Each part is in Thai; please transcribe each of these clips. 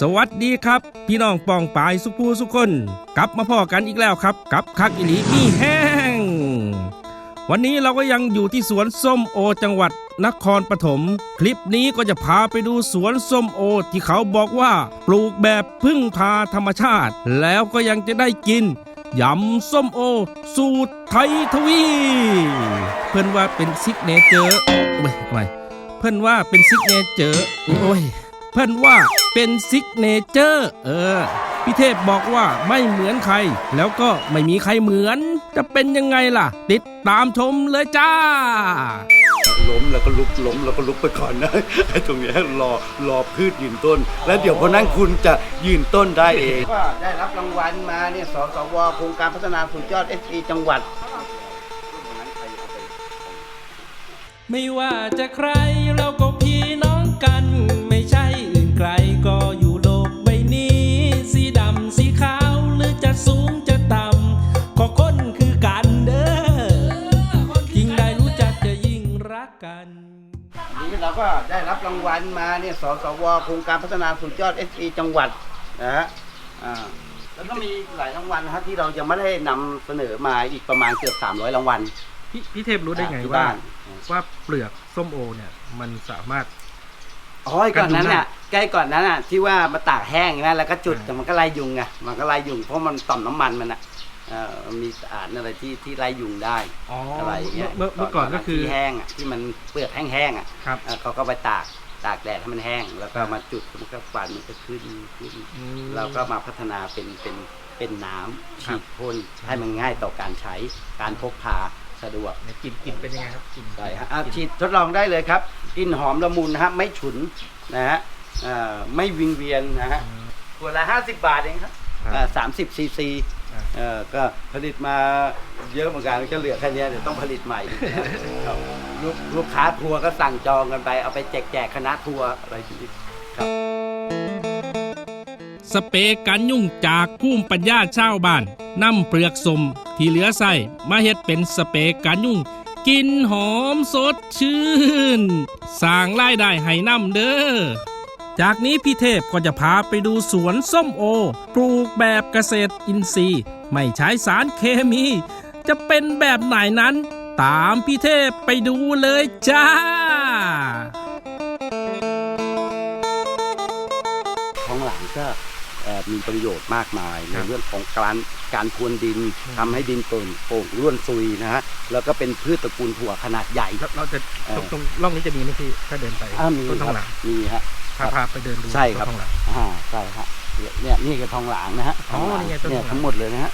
สวัสดีครับ พี่น้องปองปายสุภูสุคน กลับมาพ่อกันอีกแล้วครับ กับคักอิลีมีแห้ง วันนี้เราก็ยังอยู่ที่สวนส้มโอจังหวัดนครปฐมคลิปนี้ก็จะพาไปดูสวนส้มโอที่เขาบอกว่าปลูกแบบพึ่งพาธรรมชาติ แล้วก็ยังจะได้กินยำส้มโอ สูตรไทยทวี เพื่อนว่าเป็นซิกเนเจอร์ไม่ไม่เพื่อนว่าเป็นซิกเนเจอร์โอ้ยเพื่อนว่า เป็นซิกเนเจอร์เออพี่เทพบอกว่าไม่เหมือนใคร แล้วก็ไม่มีใครเหมือน จะเป็นยังไงล่ะ ติดตามชมเลยจ้า ล้มแล้วก็ลุกล้มแล้วก็ลุกไปก่อนนะไอ้ตรงเนี้ยรอรอพืชยืนต้น แล้วเดี๋ยวพอนั้นคุณจะยืนต้นได้เอง ก็ได้รับรางวัลมาเนี่ยสสวโครงการพัฒนาสุดยอดเอสจังหวัด ไม่ว่าจะใครเราก็พี่น้อง นี่เราก็ได้รับรางวัลมาเนี่ยสสวโครงการพัฒนาสุดยอดเอสจังหวัดนะฮะอ่าแล้วก็มีหลายรางวัลนะฮะที่เรายังไม่ได้นำเสนอมาอีกประมาณเกือบ300 รางวัล พี่พี่เทพรู้ได้ไงที่ว่าบ้าน ว่าเปลือกส้มโอเนี่ยมันสามารถ อ๋อไอ้ก่อนนั้นน่ะใกล้ก่อนนั้นน่ะที่ว่ามาตากแห้งนะแล้วก็จุดอ่าแต่มันก็ไล่ยุงไงมันก็ไล่ยุงเพราะมันต่อมน้ำมันมันอะเอ่อ มันมีสารอะไรที่ที่ไล่ยุงได้อ๋ออะไรอย่างเงี้ยเมื่อเมื่อก่อนก็คือ ที่แห้งอะที่มันเปลือกแห้งๆอะครับ เอ่อเขาก็ไปตากตากแดดให้มันแห้ง แล้วก็มาจุดมันก็ฟันมันก็ขึ้นขึ้น อืม เราก็มาพัฒนาเป็นเป็นเป็นน้ำครัฉีบ ดพ่นให้มันง่ายต่อการใช้การพกพาสะดวกเนี่ยกลิ่นกลิ่นเป็นยังไงครับกลิ่นใช่ฮะอะฉีดทดลองได้เลยครับกลิ่นหอมละมุนนะฮะไม่ฉุนนะฮะเอ่อไม่วิงเวียนนะฮะขวดละ50 บาทเองครับครับสามสิบซีซีอ่า เอ่อก็ผลิตมาเยอะเหมือนกันก็เหลือแค่เนี้ยเดี๋ยวต้องผลิตใหม่อีกนะครับลูกลูกค้าทัวร์ก็สั่งจองกันไปเอาไปแจกแจกคณะทัวร์อะไรอย่างนี้สเปรย์กันยุ่งจากภูมิปัญญาชาวบ้านนำเปลือกสมที่เหลือใส่มาเฮ็ดเป็นสเปรย์กันยุ่ง กินหอมสดชื่นสร้างรายได้ให้นำเด้อ จากนี้พี่เทพก็จะพาไปดูสวนส้มโอ ปลูกแบบเกษตรอินทรีย์ ไม่ใช้สารเคมี จะเป็นแบบไหนนั้น ตามพี่เทพไปดูเลยจ้า ท้องหลังก็เอ่อมีประโยชน์มากมาย ในครับเรื่องของการการพรวนดินอืมทำให้ดินโปร่งโปร่งร่วนซุยนะฮะแล้วก็เป็นพืชตระกูลถั่วขนาดใหญ่ เราจะเอ่อ ตรงตรงร่องนี้จะมีไหมพี่ถ้าเดินไปอ่ามีต้นคทองหรัลับงมีฮะ พาพาไปเดินดูใช่ครับต้นทองหลังอ่าใช่ฮะเนี่ยเนี่ยนี่คือทองหลางนะฮะอ๋อทงหลางนี่ไงต้นเนี่ยทองหลางทั้งหมดเลยนะฮะ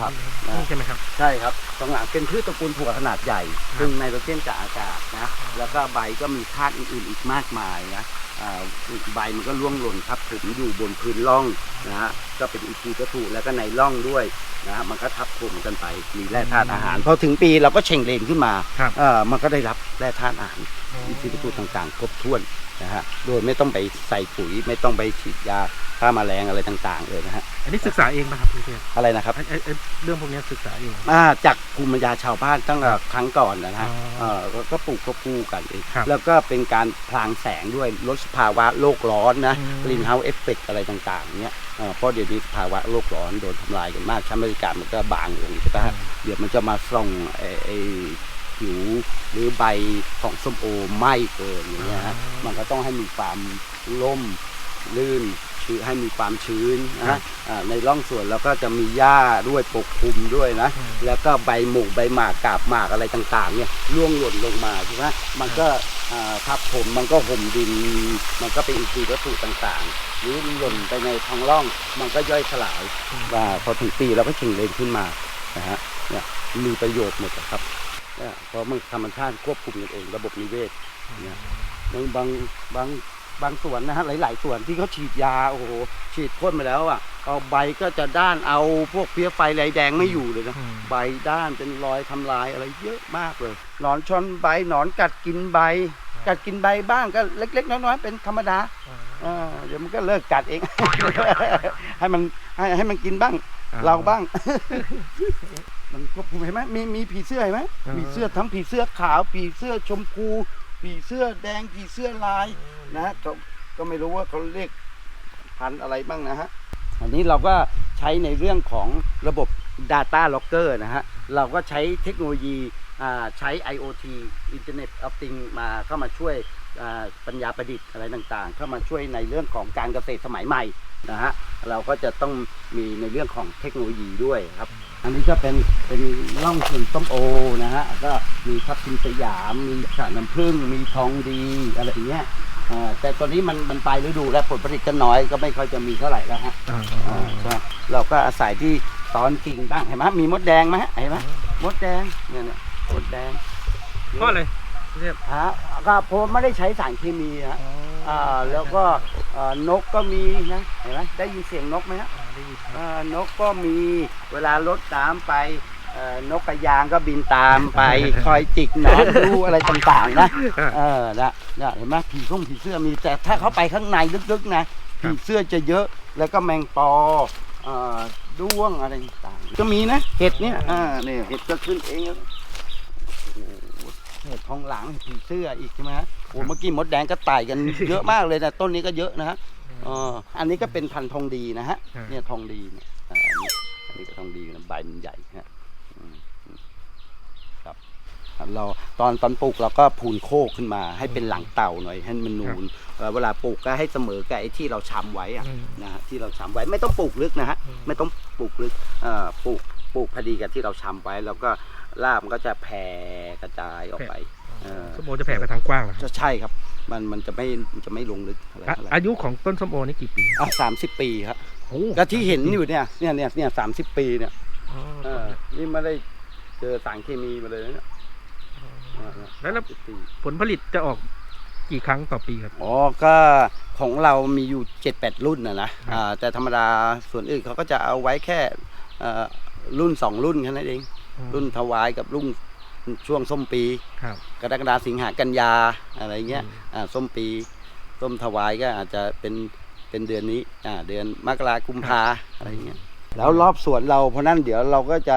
ครับนี่ใช่ไหมครับ ใช่ครับทองหลางเป็นพืชตระกูลถั่วขนาดใหญ่ ซึ่งไนโตรเจนจากอากาศนะ แล้วก็ใบก็มีธาตุอื่นๆอีกมากมายนะอ่าใบมันก็ร่วงหล่นทับถมอยู่บนพื้นร่องนะฮะก็เป็นอินทรีย์วัตถุแล้วก็ในร่องด้วยนะฮะมันก็ทับถมกันไปมีแร่ธาตุอาหารพอถึงปีเราก็เช่งเลนขึ้นมาครับเออมันก็ได้รับแร่ธาตุอาหาร อินทรีย์วัตถุต่างๆ ครบถ้วนนะฮะโดยไม่ต้องไปใส่ปุ๋ยไม่ต้องไปฉีดยาฆ่าแมลงอะไรต่างๆเลยนะฮะอันนี้ศึกษาเองป่ะครับพี่เทพอะไรนะครับไอ้ไอ้ไอ้เรื่องพวกนี้ศึกษาเอง อ่าจากภูมิปัญญาชาวบ้านตั้งแต่ครั้งก่อนนะฮะอ๋อเออก็ก็ปลูกก็คู่กันเองครับ แล้วก็เป็นการพลางแสงด้วยลดสภาวะโลกร้อนนะอืมกรีนเฮาส์เอฟเฟกอะไรต่างๆเนี้ยเอ่อเพราะเดี๋ยวนี้สภาวะโลกร้อนโดนทำลายกันมากชั้นบรรยากาศมันก็บางลงใช่ปะฮะเดี๋ยวมันจะมาส่องไอ้ไอ้ ผิวหรือใบของส้มโอไหม้เกินอย่างเงี้ยฮะมันก็ต้องให้มีความล่มลื่นชื้นให้มีความชื้นนะฮะอ่าในร่องสวนแล้วก็จะมีหญ้าด้วยปกคลุมด้วยนะอืมแล้วก็ใบหมูกใบหมากกาบหมากอะไรต่างๆเนี่ยร่วงหล่นลงมาใช่ไหมมันก็อ่าทับถมมันก็ห่มดิน มันก็เป็นอินทรีย์วัตถุต่างๆ หรือหล่นไปในท้องร่องมันก็ย่อยสลายว่าพอถึงปีเราก็ชิงเลนขึ้นมานะฮะเนี่ยมีประโยชน์หมดอะครับ เนี่ยเพราะมันธรรมชาติควบคุมกันเอง ระบบนิเวศเนี่ยบางบางบางบางสวนนะฮะหลาย ๆสวนที่เขาฉีดยาโอ้โหฉีดพ่นไปแล้วอะเอาใบก็จะด้านเอาพวกเพี้ยไฟลายแดงไม่อยู่เลยนะอืมใบด้านเป็นรอยทำลายอะไรเยอะมากเลยหนอนชนใบหนอนกัดกินใบ กัดกินใบบ้างก็เล็ก ๆ น้อย ๆ เป็นธรรมดาเออเดี๋ยวมันก็เลิกกัดเอง ให้มันให้ให้มันกินบ้างอ่าเราบ้าง มันควบคุมเห็นไหมมีมีผีเสื้อเห็นไหมอ่าผีเสื้อทั้งผีเสื้อขาวผีเสื้อชมพูผีเสื้อแดงผีเสื้อลายนะก็ก็ไม่รู้ว่าเขาเรียกพันธุ์อะไรบ้างนะฮะอันนี้เราก็ใช้ในเรื่องของระบบ Data Locker นะฮะ เราก็ใช้เทคโนโลยีอ่าใช้ IoT Internet of Things มาเข้ามาช่วยอ่าปัญญาประดิษฐ์อะไรต่างๆ เข้ามาช่วยในเรื่องของการเกษตรสมัยใหม่ นะฮะเราก็จะต้องมีในเรื่องของเทคโนโลยีด้วยครับ อันนี้ก็เป็นเป็นร่องสวนต้มโอนะฮะก็มีทับทิมสยามมีฉาน้ำผึ้งมีทองดีอะไรอย่างเงี้ยอ่าแต่ตอนนี้มันมันปลายฤดูแล้วผลผลิตก็น้อยก็ไม่ค่อยจะมีเท่าไหร่แล้วฮะอ่าอ่าใช่เราก็อาศัยที่ตอนกิ่งบ้างเห็นไหมมีมดแดงไหมเห็นไหมมดแดงเนี่ยเนี่ยมดแดงเพราะอะไรพี่เทพฮะก็ผมไม่ได้ใช้สารเคมีฮะอ่าแล้วก็อ่า นกก็มีนะเห็นไหมได้ยินเสียงนกไหมฮะอ่านกก็มีเวลารดน้ำไปเอ่อนกกระยางก็บินตามไป คอยจิกหนอนดูอะไรต่างๆนะเออนะนะเห็นไหมผีส้มผีเสื้อมีแต่ถ้าเขาไปข้างในลึกๆนะผีเสื้อจะเยอะแล้วก็แมงปอเอ่อด้วงอะไรต่างๆก็มีนะเห็ดเนี่ยอ่าเนี่ยเห็ดก็ขึ้นเองแล้ว โอ้โหเห็ด ทองหลังผีเสื้ออีกใช่ไหมฮะโอ้เมื่อกี้มดแดงก็ไต่กัน เยอะมากเลยนะต้นนี้ก็เยอะนะฮะเอออันนี้ก็เป็นพันธุ์ทองดีนะฮะเนี่ยทองดีเนี่ยอ่าอันนี้อันนี้ก็ทองดีนะใบมันใหญ่ฮะอืมอืมครับเราตอนตอนปลูกเราก็พูนโคกขึ้นมา ให้เป็นหลังเต่าหน่อยให้มันนูนเอ่อเวลาปลูกก็ให้เสมอกับไอ้ที่เราชำไว้อะอืม นะฮะที่เราชำไว้ไม่ต้องปลูกลึกนะฮะ อืม ไม่ต้องปลูกลึกเอ่อปลูก ปลูกพอดีกับที่เราชำไว้ แล้วก็ รากมันก็จะแผ่กระจายออกไปเออส้มโอจะแผ่ไปทางกว้างเหรอจะใช่ครับ มันมันจะไม่มันจะไม่ลงลึกอะไรอะเท่าไหร่อายุของต้นส้มโอนี่กี่ปีอะสามสิบปีครับโอ้ก็ที่เห็นอยู่เนี่ยเนี่ยเนี่ยเนี่ยสามสิบปีเนี่ยอ๋อเออนี่ไม่ได้เจอสารเคมีมาเลยนะเนี่ยเออแล้วแล้ว30ปี ผลผลิตจะออกกี่ครั้งต่อปีครับ อ๋อ ก็ของเรามีอยู่เจ็ดแปดรุ่นนะนะอ่าแต่ธรรมดาส่วนอื่นเขาก็จะเอาไว้แค่เอ่อรุ่นสองรุ่นแค่นั้นเอง รุ่นถวายกับรุ่นช่วงส้มปีครับกรกฎาสิงหากันยาอะไรเงี้ยอืมอ่าส้มปีส้มถวายก็อาจจะเป็นเป็นเดือนนี้อ่าเดือนมกรากุมภาอะไรเงี้ยแล้วรอบสวนเราเพราะนั้นเดี๋ยวเราก็จะ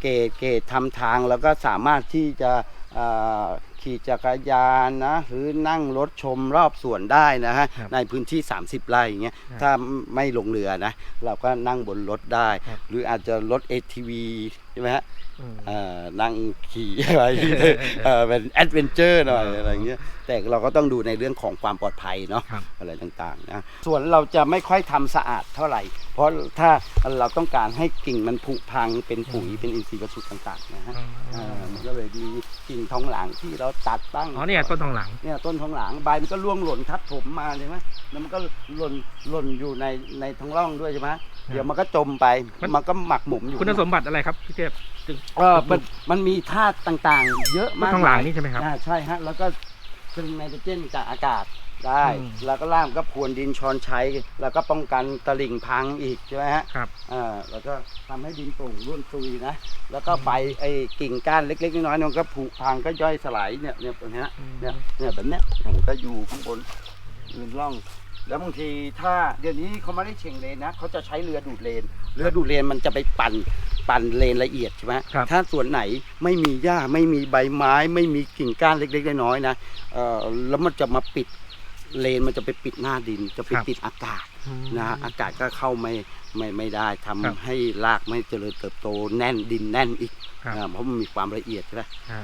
เกตเกตทำทางแล้วก็สามารถที่จะอ่า ขี่จักรยานนะหรือนั่งรถชมรอบสวนได้นะฮะครับในพื้นที่ 30 ไร่อย่างเงี้ยครับถ้าไม่ลงเรือนะ เราก็นั่งบนรถได้ครับหรืออาจจะรถ ATV ใช่ไหมฮะอืมเอ่อนั่งขี่อะไรเออเป็นแอดเวนเจอร์หน่อยอะไรอย่างเงี้ยแต่เราก็ต้องดูในเรื่องของความปลอดภัยเนาะครับอะไรต่างๆนะส่วนเราจะไม่ค่อยทำสะอาดเท่าไหร่ เพราะถ้าเราต้องการให้กิ่งมันผุพังเป็นปุ๋ยเป็นอินทรีย์วัตถุต่างๆนะฮะเออมันก็เลยมีกิ่งทองหลางที่เราตัดตั้งอ๋อเนี่ยต้นทองหลังเนี่ยต้นทองหลางใบมันก็ร่วงหล่นทับถมมาใช่ไหมแล้วมันก็หล่นหล่นอยู่ในในท้องร่องด้วยใช่ไหมเดี๋ยวมันก็จมไปมันมันก็หมักหมมอยู่คุณสมบัติอะไรครับพี่เทพจึงเออมันมันมีธาตุต่างๆ เยอะต้นมากทองหลางนี่ใช่ไหมครับอ่าใช่ฮะแล้วก็ซึ่งไนโตรเจนจากอากาศ ได้ อืม แล้วก็ล่างก็พรวนดินชอนชัยแล้วก็ป้องกันตลิ่งพังอีกใช่ไหมฮะ ครับ อ่าแล้วก็ทำให้ดินโปร่งร่วนซุยนะ แล้วก็ใบไอ้กิ่งก้านเล็กๆน้อยๆมันก็ผุพังก็ย่อยสลายเนี่ยเนี่ยแบบเนี้ยอืม เนี่ยเนี่ยแบบเนี้ยมันก็อยู่ข้างบนยืนร่อง แล้วบางทีถ้าเดี๋ยวนี้เขาไม่ได้เชงเลนนะเขาจะใช้เรือดูดเลน เรือดูดเลนมันจะไปปั่นปั่นเลนละเอียดใช่ไหมครับ ถ้าส่วนไหนไม่มีหญ้าไม่มีใบไม้ ไม่มีกิ่งก้านเล็กๆน้อยๆนะเอ่อแล้วมันจะมาปิด เลนมันจะไปปิดหน้าดิน จะไปปิดอากาศนะฮะอากาศก็เข้าไม่ ไม่ไม่ได้ทำครับให้รากไม่เจริญเติบโตแน่นดินแน่นอีกครับ อ่าเพราะมันมีความละเอียดใช่ไหมอ่า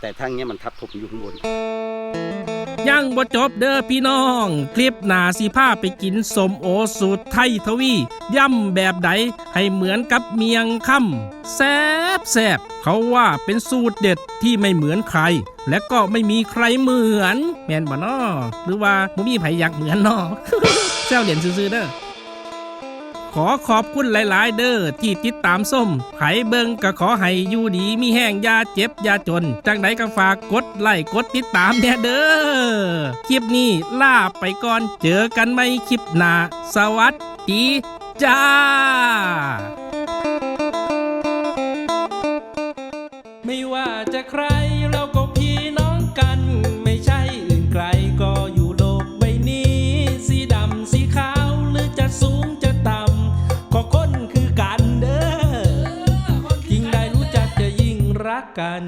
แต่ถ้าอย่างเงี้ยมันทับถมอยู่ข้างบน ยังบ่จบเด้อพี่น้อง คลิปหนาสิพาไปกินสมโอสูตรไทยทวี ย่ำแบบใดให้เหมือนกับเมียงคำแซบแซบเขาว่าเป็นสูตรเด็ดที่ไม่เหมือนใคร และก็ไม่มีใครเหมือน แมนบ่นอหรือว่าบ่มีไผอยากเหมือนนอ แซวเหรียญซื่อๆเด้อ ขอขอบคุณหลาย ๆ เด้อที่ติดตามส้มไผเบิงก็ขอให้อยู่ดีมีแห้งยาเจ็บยาจน จังไหนก็ฝากกดไลค์กดติดตามแน่เด้อคลิปนี้ลาไปก่อนเจอกันไม่คลิปหน้าสวัสดีจ้า กัน